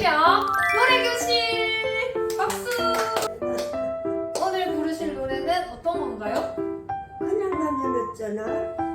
실력 노래교실! 박수! 오늘 부르실 노래는 어떤 건가요? 그냥 남겨놓잖아.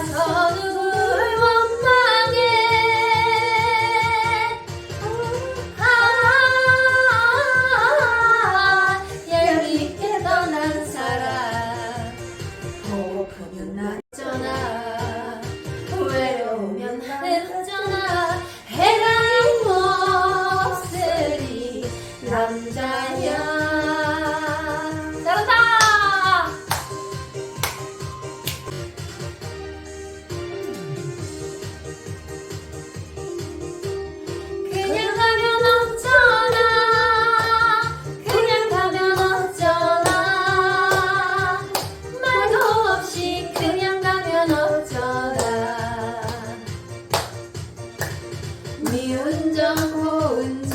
돌아서 누굴 원망해. 아, 열기 있게 떠난 사람. 보면 나 떠나 让我问。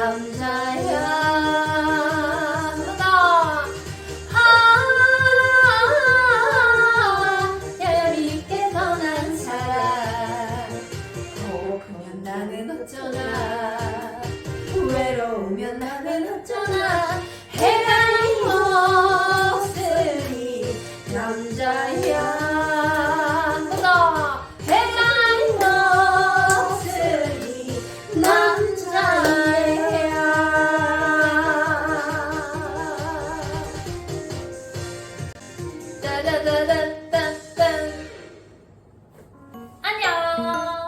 감사합니다. 아, 여리게 떠난 사랑. 오, 그냥 나는 어쩌나. 외로우면 나는 어쩌나. 해가 이었으니 了。